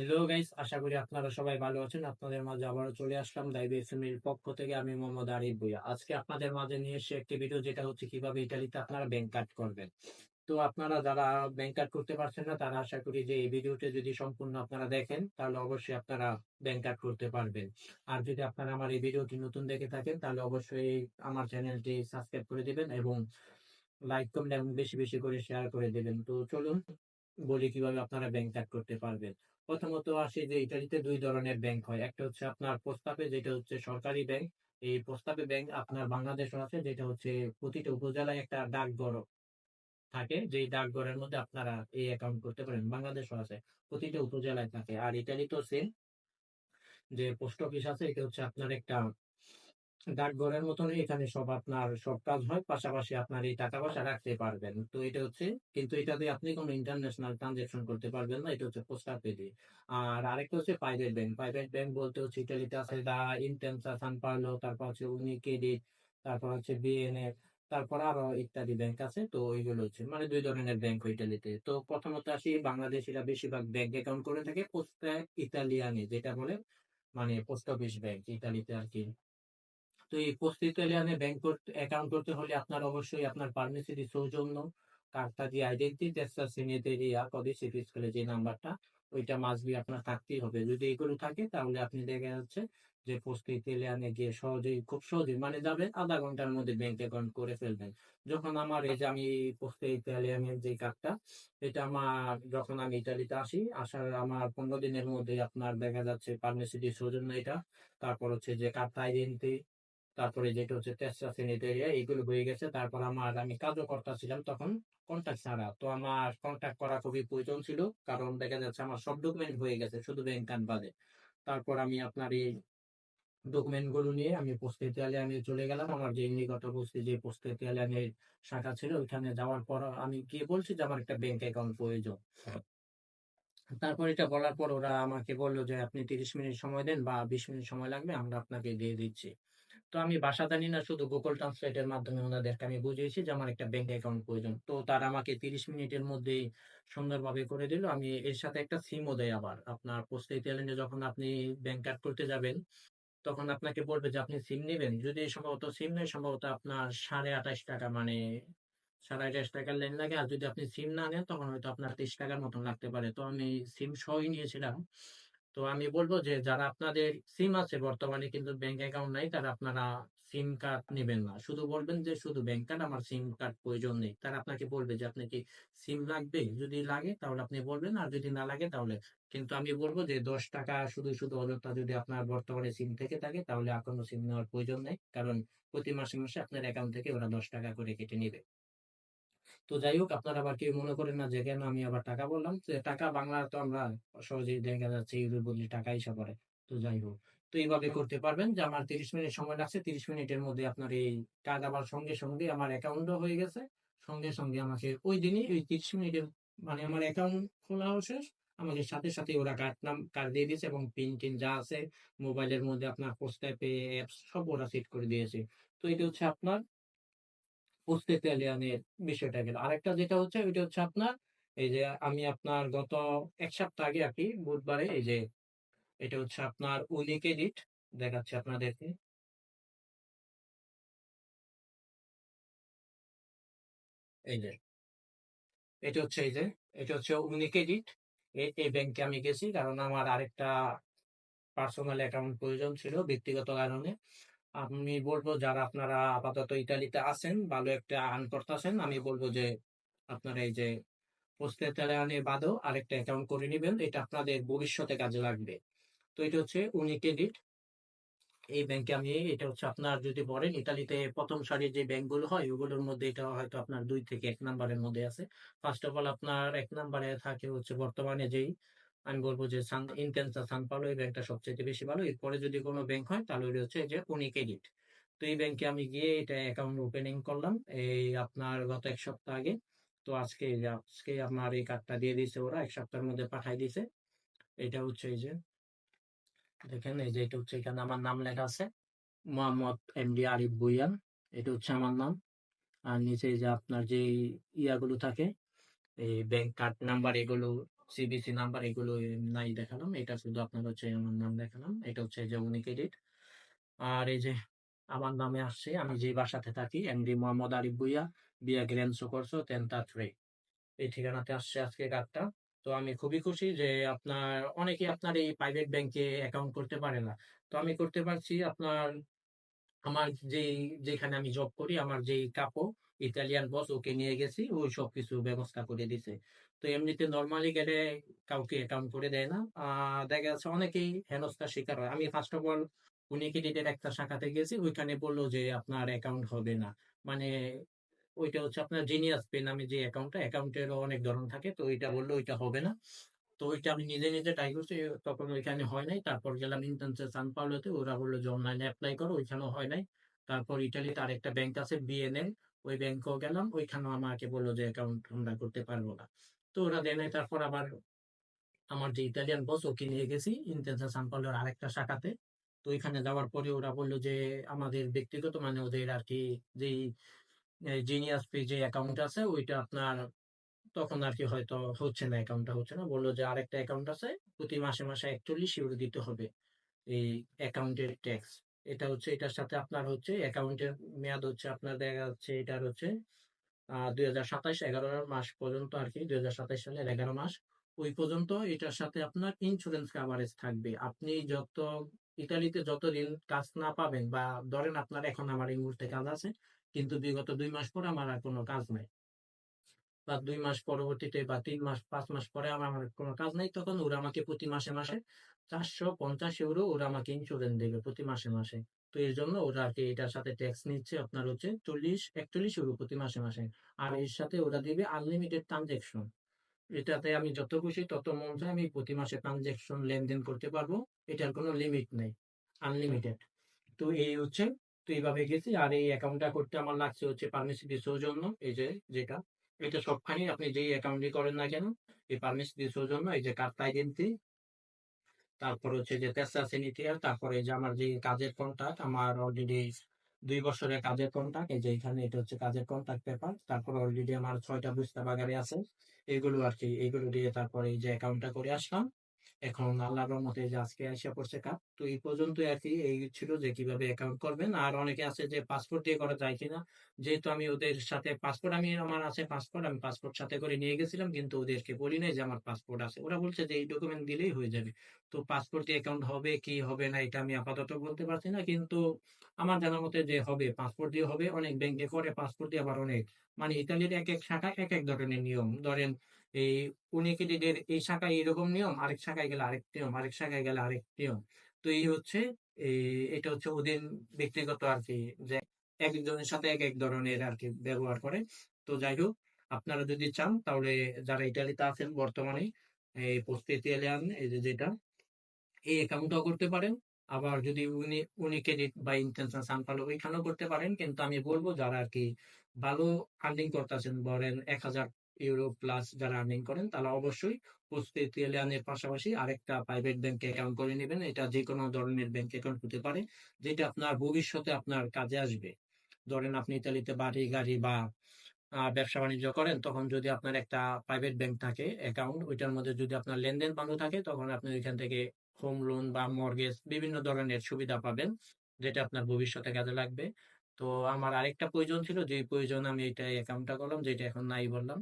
Hello guys আশা করি আপনারা সবাই ভালো আছেন। আপনাদের মাঝে আবারও চলে আসলাম দাইবি এর পক্ষ থেকে। আমি মোহাম্মদ আরিফ ভুইয়া। আজকে আপনাদের মাঝে নিয়ে এসে একটি ভিডিও যেটা হচ্ছে কীভাবে ইটালিতে আপনারা ব্যাংক কার্ড করবেন। তো আপনারা যারা ব্যাংক কার্ড করতে পারছেন না, তারা আশা করি যে এই ভিডিওটি যদি সম্পূর্ণ আপনারা দেখেন, তাহলে অবশ্যই আপনারা ব্যাংক কার্ড করতে পারবেন। আর যদি আপনারা আমার এই ভিডিওটি নতুন দেখে থাকেন, তাহলে অবশ্যই আমার চ্যানেলটি সাবস্ক্রাইব করে দিবেন এবং লাইক কমেন্ট এবং বেশি বেশি করে শেয়ার করে দেবেন। তো চলুন, বলি কীভাবে আপনারা ব্যাংক কার্ড করতে পারবেন। প্রথমত আসি যে ইটালিতে দুই ধরনের ব্যাংক হয়। একটা হচ্ছে আপনার প্রস্তাবে, যেটা হচ্ছে সরকারি ব্যাংক এই প্রস্তাবে ব্যাংক আপনার বাংলাদেশও আছে, যেটা হচ্ছে প্রতিটা উপজেলায় একটা ডাকঘর থাকে। যেই ডাকঘরের মধ্যে আপনারা এই অ্যাকাউন্ট করতে পারেন, বাংলাদেশও আছে, প্রতিটা উপজেলায় থাকে। আর ইটালিতেও সেম যে পোস্ট অফিস আছে, এটা হচ্ছে আপনার একটা ডাকঘরের মতন এখানে সব আপনার সব কাজ হয়, পাশাপাশি আপনার এই টাকা পয়সা রাখতে পারবেন। তো এটা হচ্ছে, কিন্তু এটা দিয়ে আপনি কোনো ইন্টারন্যাশনাল ট্রানজেকশন করতে পারবেন না, এটা হচ্ছে পোস্ট পে দিয়ে। আর আরেকটা হচ্ছে প্রাইভেট ব্যাংক প্রাইভেট ব্যাংক বলতে হচ্ছে ইটালিতে আছে দা ইন্টেন্সা সান পাওলো তারপর হচ্ছে উনি ক্রেডিট তারপর হচ্ছে বিএনএফ তারপর আরও ইত্যাদি ব্যাংক আছে, তো ওইগুলো হচ্ছে মানে দুই ধরনের ব্যাংক ইটালিতে তো। প্রথমত আসি, বাংলাদেশিরা বেশিরভাগ ব্যাংক অ্যাকাউন্ট করে থাকে পোস্টা, ইতালিয়ানি যেটা বলে মানে পোস্ট অফিস ব্যাংক ইতালিতে আর কি। তো এই পোস্ট ইতালিয়ানে ব্যাংক অ্যাকাউন্ট করতে হলে আপনার অবশ্যই আপনার পারমিসিডি সৌজন্য কার্ডটা দিয়ে আইডেন্টি তেসরা শ্রেণীতে ইয়া কদিসি স্কুলে যে নাম্বারটা ওইটা মাসবি আপনার থাকতেই হবে। যদি এগুলো থাকে তাহলে আপনি দেখা যাচ্ছে যে পোস্ট ইতালিয়ানে গিয়ে সহজেই, খুব সহজেই মানে যাবে আধা ঘণ্টার মধ্যে ব্যাংক অ্যাকাউন্ট করে ফেলবেন। যখন আমার এই যে আমি পোস্ট ইতালিয়ানের যে কার্ডটা এটা আমার, যখন আমি ইতালিতে আসি, আসার আমার পনেরো দিনের মধ্যে আপনার দেখা যাচ্ছে পারমিসিডি সৌজন্য এটা। তারপর হচ্ছে যে কার্ডটা আইডেন্টি তারপরে যেটা হচ্ছে তেসরা এরিয়া এইগুলো হয়ে গেছে। তারপর আমার আমি কাজও করতেছিলাম তখন কন্ট্যাক্ট ছাড়া। তো আমার কন্ট্যাক্ট করা খুবই প্রয়োজন ছিল, কারণ দেখা যাচ্ছে আমার সব ডকুমেন্ট হয়ে গেছে, শুধু ব্যাংক কার্ড বাদে তারপর আমি আপনার এই ডকুমেন্টগুলো নিয়ে আমি পোস্ট ইতালিয়ানে চলে গেলাম। আমার যে নিকট নিকটবর্তী যে পোস্ট ইতালিয়ানের শাখা ছিল, ওইখানে যাওয়ার পর আমি গিয়ে বলছি যে, আমার একটা ব্যাংক অ্যাকাউন্ট প্রয়োজন। তারপর এটা বলার পর ওরা আমাকে বলল যে, আপনি তিরিশ মিনিট সময় দেন বা বিশ মিনিট সময় লাগবে, আমরা আপনাকে দিয়ে দিচ্ছি। তো আমি বাসা জানি না, শুধু গুগল ট্রান্সলেটের মাধ্যমে ওনাদেরকে আমি বুঝিয়েছি যে আমার একটা ব্যাংক অ্যাকাউন্ট প্রয়োজন। তো তারা আমাকে তিরিশ মিনিটের মধ্যেই সুন্দরভাবে করে দিল। আমি এর সাথে একটা সিমও দেয় আবার। আপনার পোস্টে চ্যালেঞ্জে যখন আপনি ব্যাংক কার্ড করতে যাবেন, তখন আপনাকে বলবে যে আপনি সিম নেবেন। যদি সম্ভবত সিম নেই সম্ভবত আপনার সাড়ে আঠাশ টাকা মানে সাড়ে আঠাশ টাকার লাইন লাগে। আর যদি আপনি সিম না নেন, তখন হয়তো আপনার তিরিশ টাকার মতন লাগতে পারে। তো আমি সিম সহই নিয়েছিলাম। তো আমি বলব যে, যারা আপনাদের সিম আছে, বর্তমানে কিন্তু ব্যাংক অ্যাকাউন্ট নাই, তারা আপনারা সিম কার্ড নেবেন না। শুধু বলবেন যে, শুধু ব্যাংক কার্ড আমার সিম কার্ড প্রয়োজন নেই। তারা আপনাকে বলবে যে আপনি কি সিম লাগবে? যদি লাগে, তাহলে আপনি বলবেন। আর যদি না লাগে, তাহলে কিন্তু আমি বলব যে, দশ টাকা শুধু শুধু অযথা যদি আপনার বর্তমানে সিম থেকে থাকে, তাহলে আর কোনো সিম নেওয়ার প্রয়োজন নেই। কারণ প্রতি মাসে মাসে আপনার অ্যাকাউন্ট থেকে ওরা দশ টাকা করে কেটে নেবে। তো যাই হোক, আপনারা আবার কেউ মনে করেন না যে কেন আমি আবার টাকা বললাম? যে টাকা বাংলা তো আমরা সহজেই দেখা যাচ্ছে ইউরো বদলি টাকা হিসাব করে। তো যাই হোক, তো এইভাবে করতে পারবেন যে আমার তিরিশ মিনিট সময় লাগছে। তিরিশ মিনিটের মধ্যে আপনার এই কাজ আবার সঙ্গে সঙ্গে আমার অ্যাকাউন্টও হয়ে গেছে। সঙ্গে সঙ্গে আমাকে ওই দিনই ওই তিরিশ মিনিটের মানে আমার অ্যাকাউন্ট খোলাও শেষ। আমাকে সাথে সাথে ওরা কার্ড নাম কার্ড দিয়ে দিয়েছে এবং পিন টিন যা আছে মোবাইলের মধ্যে আপনার পোস্ট অ্যাপে অ্যাপস সব ওরা সেট করে দিয়েছে। তো এটা হচ্ছে আপনার ইতালিয়ানের বিষয়টা গেল। আরেকটা যেটা হচ্ছে, ওইটা হচ্ছে আপনার, এই যে আমি আপনার গত এক সপ্তাহ আগে আর কি বুধবারে, এই যে এটা হচ্ছে আপনার এডিট আপনাদেরকে। এই যে, এটা হচ্ছে, এই যে, এটা হচ্ছে এডিট এই ব্যাংকে আমি গেছি, কারণ আমার আরেকটা পার্সোনাল অ্যাকাউন্ট প্রয়োজন ছিল ব্যক্তিগত কারণে। আমি বলব যারা আপনারা আপাতত ইতালিতে আছেন, ভালো একটা আর্ন করতেছেন, আমি বলব যে আপনারা এই যে পোস্টেতালিয়ানে বাদও আরেকটা অ্যাকাউন্ট করে নেবেন, এটা আপনাদের ভবিষ্যতে কাজে লাগবে। তো এটা হচ্ছে উনিক্রেডিট এই ব্যাংকে আমি, এটা হচ্ছে আপনার যদি বলেন, ইতালিতে প্রথম সারির যে ব্যাংকগুলো হয়, ওগুলোর মধ্যে এটা হয়তো আপনার দুই থেকে এক নাম্বারের মধ্যে আছে। ফার্স্ট অফ অল আপনার এক নাম্বারে থাকে হচ্ছে বর্তমানে যেই আমি বলব যে সান ইনটেন্সা সান পালো এই ব্যাংকটা সবচেয়ে বেশি ভালো। এরপরে যদি কোনো ব্যাংক হয়, তাহলে হচ্ছে যে উনি ক্রেডিট। তো এই ব্যাংকে আমি গিয়ে এটা অ্যাকাউন্ট ওপেনিং করলাম। এই আপনার গত এক সপ্তাহ আগে। তো আজকে আজকে আপনার এই কার্ডটা দিয়ে দিয়েছে ওরা, এক সপ্তাহের মধ্যে পাঠাই দিয়েছে। এটা হচ্ছে এই যে, দেখেন এই যে এটা হচ্ছে এখানে আমার নাম লেখা আছে। মোহাম্মদ এমডি আরিফ বুইয়ান এটা হচ্ছে আমার নাম। আর নিচে যে আপনার যে ইয়াগুলো থাকে, এই ব্যাংক কার্ড নাম্বার এগুলো সিবিসি নাম্বার এগুলো নাই দেখালাম। এটা শুধু আপনার হচ্ছে আমার নাম দেখালাম। এটা হচ্ছে যে উনিক্রেডিট। আর এই যে আমার নামে আসছে আমি যে বাসাতে থাকি এমডি মোহাম্মদ আরিফ ভুঁইয়া, বিয়া গ্র্যান্ড সুকরসো তেন্তা থ্রি। এই ঠিকানাতে আসছে আজকে কার্ডটা। তো আমি খুবই খুশি যে আপনার অনেকে আপনার এই প্রাইভেট ব্যাংকে অ্যাকাউন্ট করতে পারে না। তো আমি করতে পারছি আপনার আমার যেই যেখানে আমি জব করি আমার যেই কাপো ইতালিয়ান বস ওকে নিয়ে গেছি ওই সবকিছু ব্যবস্থা করে দিছে। তো এমনিতে নরমালি গেলে কাউকে অ্যাকাউন্ট করে দেয় না। দেখা যাচ্ছে অনেকেই হেনস্থার শিকার হয়। আমি ফার্স্ট অফ অল উনিক্রেডিটের একটা শাখাতে গেছি। ওইখানে বলল যে আপনার অ্যাকাউন্ট হবে না। মানে ওইটা হচ্ছে আপনার জিনিয়াস পে নামে যে অ্যাকাউন্টটা, অ্যাকাউন্টেরও অনেক ধরন থাকে। তো ওইটা বলল ওইটা হবে না। তো ওইটা আমি নিজে, নিজে ট্রাই করছি। তখন ওইখানে হয় নাই। তারপর গেলাম ইন্টেন্সে সান পাওলোতে। ওরা বলল যে অনলাইনে অ্যাপ্লাই করো। ওইখানেও হয় নাই। তারপর ইটালিতে আরেকটা ব্যাংক আছে বিএনএল। ওই ব্যাংকেও গেলাম। ওইখানেও আমাকে বলল যে অ্যাকাউন্ট আমরা করতে পারব না। তো ওরা দেয় নাই। তারপর আবার আমার যে ইতালিয়ান বস ওকে নিয়ে গেছি ইন্টেন্সে সান আরেকটা শাখাতে। তো ওইখানে যাওয়ার পরে ওরা বলল যে আমাদের ব্যক্তিগত মানে ওদের আরকি যেই এ জিনিয়াস পে যে অ্যাকাউন্ট আছে ওইটা আপনার তখন আর কি হয়তো হচ্ছে না, অ্যাকাউন্টটা হচ্ছে না। বলল যে আরেকটা অ্যাকাউন্ট আছে। প্রতি মাসে, মাসে ৪১ ইউরো দিতে হবে। এই অ্যাকাউন্টের ট্যাক্স। এটা হচ্ছে, এটার সাথে আপনার হচ্ছে অ্যাকাউন্টের মেয়াদ হচ্ছে আপনার দেখা যাচ্ছে এটার হচ্ছে, আ ২০২৭ ১১ মাস পর্যন্ত আরকি ২০২৭ সালের ১১ মাস। ওই পর্যন্ত এটার সাথে আপনার ইন্সুরেন্স কাভারেজ থাকবে। আপনি যত, ইতালিতে যতদিন কাজ না পাবেন বা ধরেন আপনার এখন আমার এই মুহূর্তে কাজ আছে। কিন্তু বিগত দুই মাস পরে আমার আর কোনো কাজ নাই। বা ২ মাস পরবর্তীতে বা তিন মাস পাঁচ মাস পরে আমার কোনো কাজ নাই। তখন ওরা আমাকে প্রতি মাসে, মাসে ৪৫০ ইউরো ওরা আমাকে ইন্সুরেন্স দেবে প্রতি মাসে, মাসে। তো এর জন্য ওরা আরকি এটার সাথে ট্যাক্স নিচ্ছে আপনার হচ্ছে ৪০ ৪১ ইউরো প্রতি মাসে, মাসে। আর এর সাথে ওরা দিবে আনলিমিটেড ট্রান্সেকশন। এটাতে আমি যত খুশি তত মন চায় আমি প্রতি মাসে ট্রান্সেকশন লেনদেন করতে পারব। এটার কোনো লিমিট নেই আনলিমিটেড। তো এই হচ্ছে তো এইভাবে গেছি। আর এই অ্যাকাউন্টটা করতে আমার লাগছে হচ্ছে পারমিসিবি সৌজন্য। এই যে যেটা। এটা সবখানে আপনি যে অ্যাকাউন্টই করেন না কেন, এই পারমিসিবি জন্য এই যে কার্ড আইডেন্টি তারপর হচ্ছে যে তেসরা আর তারপরে যে আমার যে কাজের কন্ট্রাক্ট আমার অলরেডি দুই বছরের কাজের কন্ট্রাক্ট। এই যে এখানে এটা হচ্ছে কাজের কন্ট্রাক্ট পেপার। তারপর অলরেডি আমার ৬ টা বুস্তা বাগারে আছে। এগুলো আর কি এগুলো দিয়ে তারপরে এই যে অ্যাকাউন্টটা করে আসলাম। এখন আল্লাহর রহমতে যে আজকে আইসা পড়ছে কাজ। তো এই পর্যন্তই আরকি এই ছিল যে কীভাবে অ্যাকাউন্ট করবেন। আর অনেকে আছে যে পাসপোর্ট দিয়ে করা যায় কিনা? যেহেতু আমি ওদের সাথে পাসপোর্ট আমি, আমার আছে পাসপোর্ট। আমি পাসপোর্ট সাথে করে নিয়ে গেছিলাম কিন্তু ওদেরকে বলি নাই যে আমার পাসপোর্ট আছে। ওরা বলছে যে এই ডকুমেন্ট দিলেই হয়ে যাবে। তো পাসপোর্ট দিয়ে অ্যাকাউন্ট হবে কি হবে না, এটা আমি আপাতত বলতে পারছি না। কিন্তু আমার জানা মতে যে হবে পাসপোর্ট দিয়ে হবে। অনেক ব্যাংকে করে পাসপোর্ট দিয়ে আবার অনেক মানে ইতালির একেক এক এক ধরনের নিয়ম। ধরেন এই উনিক্রেডিটের এই শাখায় এরকম নিয়ম, আরেক শাখায় গেলে আরেক নিয়ম, আরেক শাখায় গেলে আরেক নিয়ম। তো এই হচ্ছে এটা হচ্ছে ওদের ব্যক্তিগত আরকি যে একেকজনের সাথে একেক ধরনের আরকি ব্যবহার করে। তো যাই হোক আপনারা যদি চান তাহলে যারা ইতালিতে আছেন বর্তমানে এই পোস্টে ইতালিয়ান এই যে যেটা এই অ্যাকাউন্টটাও করতে পারেন। আবার যদি উনি উনি ক্রেডিট বা ইন্টেনশন সান পাওলো ওইখানেও করতে পারেন। কিন্তু আমি বলব যারা আর কি ভালো আর্নিং করতেছেন ধরেন ১০০০ ইউরো প্লাস যারা আর্নিং করেন তারা অবশ্যই পোস্টে ইতালিয়ানের পাশাপাশি আরেকটা প্রাইভেট ব্যাংকে অ্যাকাউন্ট করে নেবেন এটা যেকোনো ধরনের ব্যাংক অ্যাকাউন্ট হতে পারে। যেটা আপনার ভবিষ্যতে আপনার কাজে আসবে। ধরেন আপনি ইতালিতে বাড়ি, গাড়ি বা ব্যবসা-বাণিজ্য করেন তখন যদি আপনার একটা প্রাইভেট ব্যাংক থাকে অ্যাকাউন্ট ওইটার মধ্যে যদি আপনার লেনদেন বন্ধ থাকে তখন আপনি ওইখান থেকে হোম লোন বা মর্টগেজ বিভিন্ন ধরনের সুবিধা পাবেন। যেটা আপনার ভবিষ্যতে কাজে লাগবে। তো আমার আরেকটা প্রয়োজন ছিল যেই প্রয়োজন আমি এইটা অ্যাকাউন্টটা করলাম যেটা এখন নাই বললাম।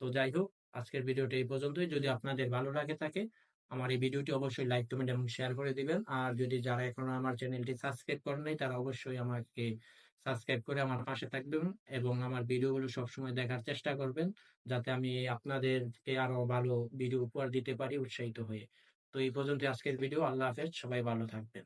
তো যাই হোক আজকের ভিডিওটা এই পর্যন্তই। যদি আপনাদের ভালো লাগে থাকে আমার এই ভিডিওটি অবশ্যই লাইক, কমেন্ট এবং শেয়ার করে দিবেন। আর যদি যারা এখনও আমার চ্যানেলটি সাবস্ক্রাইব করেন নাই তারা অবশ্যই আমাকে সাবস্ক্রাইব করে আমার পাশে থাকবেন এবং আমার ভিডিওগুলো সবসময় দেখার চেষ্টা করবেন। যাতে আমি আপনাদেরকে আরও ভালো ভিডিও উপহার দিতে পারি উৎসাহিত হয়ে। তো এই পর্যন্তই আজকের ভিডিও। আল্লাহ হাফেজ। সবাই ভালো থাকবেন।